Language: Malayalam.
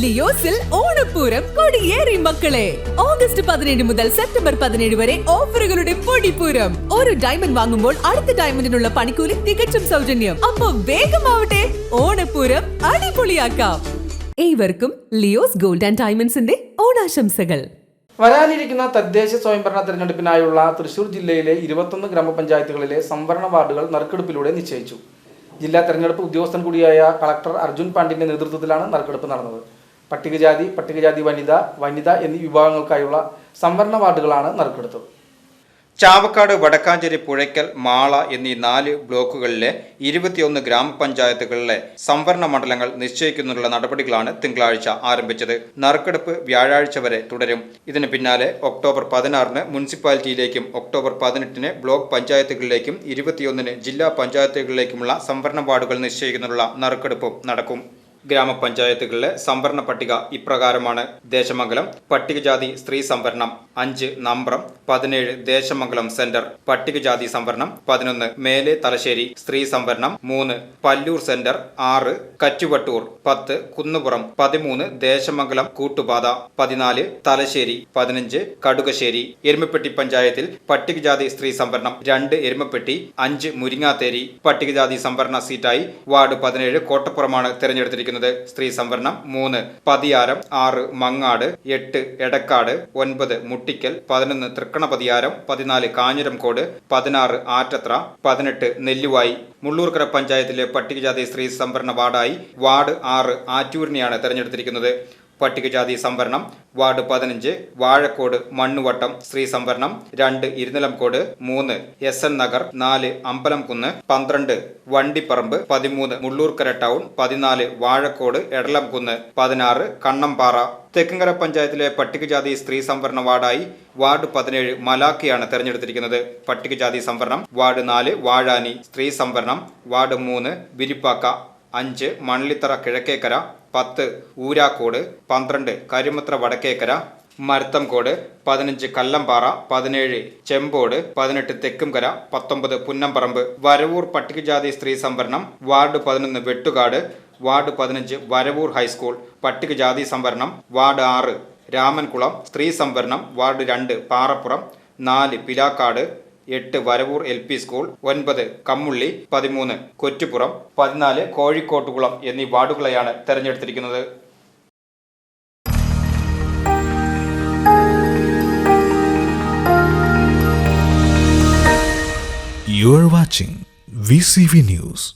ലിയോസിൽ ഓണപ്പൂരം കൊടിയേറി മക്കളെ. ഓഗസ്റ്റ് പതിനേഴ് മുതൽ സെപ്റ്റംബർ പതിനേഴ് വരെ ഓഫറുകളുടെ പൊടിപ്പൂരം. ഒരു ഡയമണ്ട് വാങ്ങുമ്പോൾ അടുത്ത ഡയമണ്ടിനുള്ള പണിക്കൂലി തികച്ചും സൗജന്യം. അപ്പൊ വേഗമാവട്ടെ ഓണപ്പൂരം അടിപൊളിയാക്കാം. ഏവർക്കും ലിയോസ് ഗോൾഡ് ആൻഡ് ഡയമണ്ട്സിന്റെ ഓണാശംസകൾ. വരാനിരിക്കുന്ന തദ്ദേശ സ്വയംഭരണ തെരഞ്ഞെടുപ്പിനായുള്ള തൃശൂർ ജില്ലയിലെ ഇരുപത്തൊന്ന് ഗ്രാമപഞ്ചായത്തുകളിലെ സംവരണ വാർഡുകൾ നറുക്കെടുപ്പിലൂടെ നിശ്ചയിച്ചു. ജില്ലാ തെരഞ്ഞെടുപ്പ് ഉദ്യോഗസ്ഥൻ കൂടിയായ കളക്ടർ അർജുൻ പാണ്ഡിന്റെ നേതൃത്വത്തിലാണ് നറുക്കെടുപ്പ് നടന്നത്. പട്ടികജാതി പട്ടികജാതി വനിത വനിത എന്നീ വിഭാഗങ്ങൾക്കായുള്ള സംവരണ വാർഡുകളാണ് നറുക്കെടുത്തത്. ചാവക്കാട് വടക്കാഞ്ചേരി പുഴയ്ക്കൽ മാള എന്നീ നാല് ബ്ലോക്കുകളിലെ ഇരുപത്തിയൊന്ന് ഗ്രാമപഞ്ചായത്തുകളിലെ സംവരണ മണ്ഡലങ്ങൾ നിശ്ചയിക്കുന്നതിനുള്ള നടപടികളാണ് തിങ്കളാഴ്ച ആരംഭിച്ചത്. നറുക്കെടുപ്പ് വ്യാഴാഴ്ച വരെ തുടരും. ഇതിന് പിന്നാലെ ഒക്ടോബർ പതിനാറിന് മുനിസിപ്പാലിറ്റിയിലേക്കും ഒക്ടോബർ പതിനെട്ടിന് ബ്ലോക്ക് പഞ്ചായത്തുകളിലേക്കും ഇരുപത്തിയൊന്നിന് ജില്ലാ പഞ്ചായത്തുകളിലേക്കുമുള്ള സംവരണ വാർഡുകൾ നിശ്ചയിക്കുന്നതിനുള്ള നറുക്കെടുപ്പും നടക്കും. ഗ്രാമപഞ്ചായത്തുകളിലെ സംവരണ പട്ടിക ഇപ്രകാരമാണ്. ദേശമംഗലം പട്ടികജാതി സ്ത്രീ സംവരണം അഞ്ച് നമ്പ്രം പതിനേഴ് ദേശമംഗലം സെന്റർ പട്ടികജാതി സംവരണം പതിനൊന്ന് മേലെ തലശ്ശേരി സ്ത്രീ സംവരണം മൂന്ന് പല്ലൂർ സെന്റർ ആറ് കച്ചുവട്ടൂർ പത്ത് കുന്നുപുറം പതിമൂന്ന് ദേശമംഗലം കൂട്ടുപാത പതിനാല് തലശ്ശേരി പതിനഞ്ച് കടുകശ്ശേരി എരുമപ്പെട്ടി പഞ്ചായത്തിൽ പട്ടികജാതി സ്ത്രീ സംവരണം രണ്ട് എരുമപ്പെട്ടി അഞ്ച് മുരിങ്ങാത്തേരി പട്ടികജാതി സംവരണ സീറ്റായി വാർഡ് പതിനേഴ് കോട്ടപ്പുറമാണ് തിരഞ്ഞെടുത്തിരിക്കുന്നത്. സ്ത്രീ സംവരണം മൂന്ന് പതിയാരം ആറ് മങ്ങാട് എട്ട് എടക്കാട് ഒൻപത് മുട്ടിക്കൽ പതിനൊന്ന് തൃക്കണപതിയാരം പതിനാല് കാഞ്ഞിരംകോട് പതിനാറ് ആറ്റത്ര പതിനെട്ട് നെല്ലുവായി മുള്ളൂർക്കര പഞ്ചായത്തിലെ പട്ടികജാതി സ്ത്രീ സംവരണ വാർഡായി വാർഡ് ആറ് ആറ്റൂരിനെയാണ് തെരഞ്ഞെടുത്തിരിക്കുന്നത് പട്ടികജാതി സംവരണം വാർഡ് പതിനഞ്ച് വാഴക്കോട് മണ്ണുവട്ടം സ്ത്രീ സംവരണം രണ്ട് ഇരുനിലംകോട് മൂന്ന് എസ് എൻ നഗർ നാല് അമ്പലംകുന്ന് പന്ത്രണ്ട് വണ്ടിപ്പറമ്പ് പതിമൂന്ന് മുള്ളൂർക്കര ടൗൺ പതിനാല് വാഴക്കോട് എടലംകുന്ന് പതിനാറ് കണ്ണമ്പാറ. തെക്കങ്കര പഞ്ചായത്തിലെ പട്ടികജാതി സ്ത്രീ സംവരണ വാർഡായി വാർഡ് പതിനേഴ് മലാക്കിയാണ് തെരഞ്ഞെടുത്തിരിക്കുന്നത്. പട്ടികജാതി സംവരണം വാർഡ് നാല് വാഴാനി. സ്ത്രീ സംവരണം വാർഡ് മൂന്ന് വിരിപ്പാക്ക. അഞ്ച് മണലിത്തറ കിഴക്കേക്കര പത്ത് ഊരാക്കോട് പന്ത്രണ്ട് കരിമത്ര വടക്കേക്കര മരത്തംകോട് പതിനഞ്ച് കല്ലമ്പാറ പതിനേഴ് ചെമ്പോട് പതിനെട്ട് തെക്കുംകര പത്തൊമ്പത് പുന്നമ്പറമ്പ് വരവൂർ പട്ടികജാതി സ്ത്രീ സംവരണം വാർഡ് പതിനൊന്ന് വെട്ടുകാട് വാർഡ് പതിനഞ്ച് വരവൂർ ഹൈസ്കൂൾ പട്ടികജാതി സംവരണം വാർഡ് ആറ് രാമൻകുളം സ്ത്രീ സംവരണം വാർഡ് രണ്ട് പാറപ്പുറം നാല് പിലാക്കാട് എട്ട് വരവൂർ എൽ പി സ്കൂൾ ഒൻപത് കമ്മുള്ളി പതിമൂന്ന് കൊറ്റുപുറം പതിനാല് കോഴിക്കോട്ടുകുളം എന്നീ വാർഡുകളെയാണ് തെരഞ്ഞെടുത്തിരിക്കുന്നത് You watching VCV News.